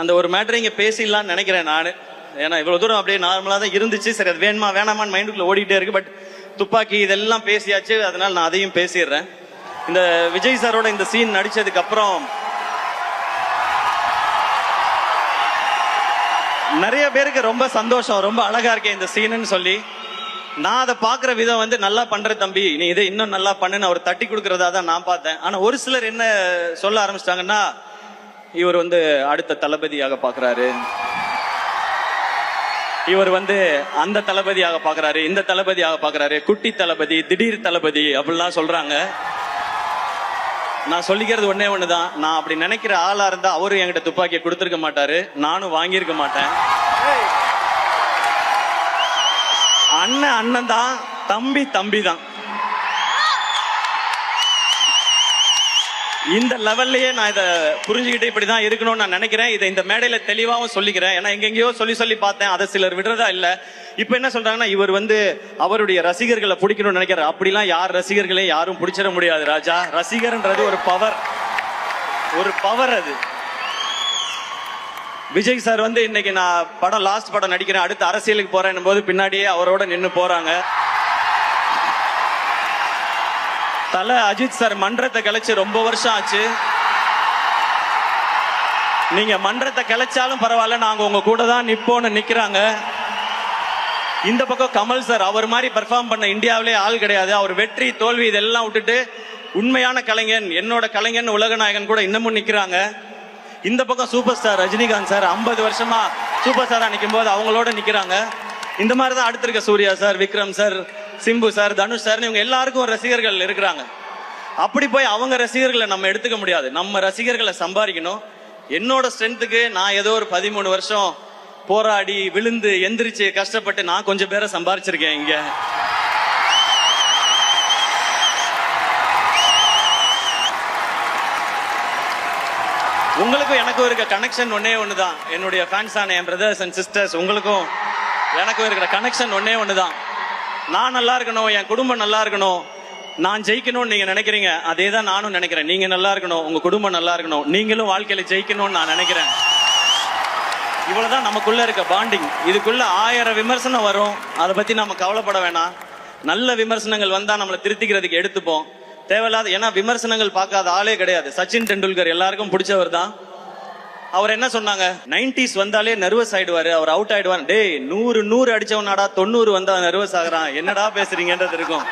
அந்த ஒரு மேட்டரை இங்கே பேசிடலாம்னு நினைக்கிறேன் நான். ஏன்னா இவ்வளோ தூரம் அப்படியே நார்மலாக தான் இருந்துச்சு. சரி அது வேணுமா வேணாமான்னு மைண்டுக்குள்ள ஓடிட்டே இருக்கு. பட் துப்பாக்கி இதெல்லாம் பேசியாச்சு. அதனால நான் அதையும் பேசிடுறேன். இந்த விஜய் சாரோட இந்த சீன் நடித்ததுக்கப்புறம் நிறைய பேருக்கு ரொம்ப சந்தோஷம். ரொம்ப அழகா இருக்கேன் இந்த சீனுன்னு சொல்லி. நான் அதை பார்க்குற விதம் வந்து நல்லா பண்ற தம்பி. நீ இதை இன்னும் நல்லா பண்ணுன்னு அவர் தட்டி கொடுக்குறதா தான் நான் பார்த்தேன். ஆனால் ஒரு சிலர் என்ன சொல்ல ஆரம்பிச்சிட்டாங்கன்னா இவர் வந்து அடுத்த தளபதியாக பார்க்குறாரு. இவர் வந்து அந்த தளபதியாக பார்க்குறாரு இந்த தளபதியாக பார்க்குறாரு குட்டி தளபதி திடீர் தளபதி அப்படிலாம் சொல்கிறாங்க நான் சொல்லிக்கிறது ஒன்றே ஒன்று தான் நான் அப்படி நினைக்கிற ஆளாக இருந்தால் அவரும் என்கிட்ட துப்பாக்கியை கொடுத்துருக்க மாட்டாரு. நானும் வாங்கியிருக்க மாட்டேன். அண்ணன் அண்ணன் தான் தம்பி தம்பி தான் இந்த லெவல்லயே நான் இதை புரிஞ்சுக்கிட்டு இப்படிதான் இருக்கணும்னு நான் நினைக்கிறேன். இதை இந்த மேடையில தெளிவாகவும் சொல்லிக்கிறேன். ஏன்னா எங்கெங்கயோ சொல்லி சொல்லி பார்த்தேன். அதை சிலர் விடுறதா இல்ல. இப்ப என்ன சொல்றாங்கன்னா இவர் வந்து அவருடைய ரசிகர்களை பிடிக்கணும்னு நினைக்கிறார். அப்படிலாம் யார் ரசிகர்களையும் யாரும் பிடிச்சிட முடியாது ராஜா. ரசிகர்ன்றது ஒரு பவர் ஒரு பவர் அது. விஜய் சார் வந்து இன்னைக்கு நான் படம் லாஸ்ட் படம் நடிக்கிறேன். அடுத்து அரசியலுக்கு போறேன் போது பின்னாடியே அவரோட நின்று போறாங்க. தலை அஜித் சார் மன்றத்தை கலைச்சு ரொம்ப வருஷம் ஆச்சு. நீங்க மன்றத்தை கிளைச்சாலும் பரவாயில்ல நாங்க உங்க கூட தான் நிப்போம்னு நிக்கிறாங்க. இந்த பக்கம் கமல் சார் அவர் மாதிரி பெர்ஃபார்ம் பண்ண இந்தியாவிலே ஆள் கிடையாது. அவர் வெற்றி தோல்வி இதெல்லாம் விட்டுட்டு உண்மையான கலைஞன் என்னோட கலைஞன் உலகநாயகன் கூட இன்னமும் நிக்கிறாங்க. இந்த பக்கம் சூப்பர் ஸ்டார் ரஜினிகாந்த் சார் 50 வருஷமா சூப்பர் ஸ்டாரா நிற்கும் போது அவங்களோட நிக்கிறாங்க. இந்த மாதிரி தான் அடுத்திருக்க Suriya sir Vikram sir Simbu sir Dhanush sir இவங்க எல்லாருக்கும் ரசிகர்கள் இருக்கிறாங்க. அப்படி போய் அவங்க ரசிகர்களை நம்ம எடுத்துக்க முடியாது. நம்ம ரசிகர்களை சம்பாதிக்கணும். என்னோட ஸ்ட்ரென்த்துக்கு நான் ஏதோ ஒரு பதிமூணு வருஷம் போராடி விழுந்து எந்திரிச்சு கஷ்டப்பட்டு நான் கொஞ்சம் பேரை சம்பாரிச்சிருக்கேன் இங்க. உங்களுக்கும் எனக்கும் இருக்க கனெக்ஷன் ஒன்னே ஒண்ணுதான். என்னுடைய ஃபேன்ஸ் ஆன என் பிரதர்ஸ் அண்ட் சிஸ்டர்ஸ் உங்களுக்கும் எனக்கும் இருக்கிற கனெக்ஷன் ஒன்னே ஒண்ணுதான். நான் நல்லா இருக்கணும் என் குடும்பம் நல்லா இருக்கணும். நான் ஜெயிக்கணும்னு நீங்க நினைக்கிறீங்க அதே தான் நானும் நினைக்கிறேன். நீங்க நல்லா இருக்கணும் உங்க குடும்பம் நல்லா இருக்கணும். நீங்களும் வாழ்க்கையில ஜெயிக்கணும்னு நான் நினைக்கிறேன். இவ்வளவுதான் நமக்குள்ள இருக்க பாண்டிங். இதுக்குள்ள ஆயிரம் விமர்சனம் வரும். அதை பத்தி நம்ம கவலைப்பட வேணாம். நல்ல விமர்சனங்கள் வந்தா நம்மளை திருத்திக்கிறதுக்கு எடுத்துப்போம். தேவையில்லாத ஏன்னா விமர்சனங்கள் பார்க்காத ஆளே கிடையாது. சச்சின் டெண்டுல்கர் எல்லாருக்கும் பிடிச்சவர் தான். அவர் என்ன சொன்னாங்க? நைன்டிஸ் வந்தாலே நர்வஸ் ஆயிடுவாரு. அவர் அவுட் ஆயிடுவார். டேய் நூறு நூறு அடிச்சவனாடா தொண்ணூறு வந்தா நர்வஸ் ஆகுறான். என்னடா பேசுறீங்கன்றது இருக்கும்.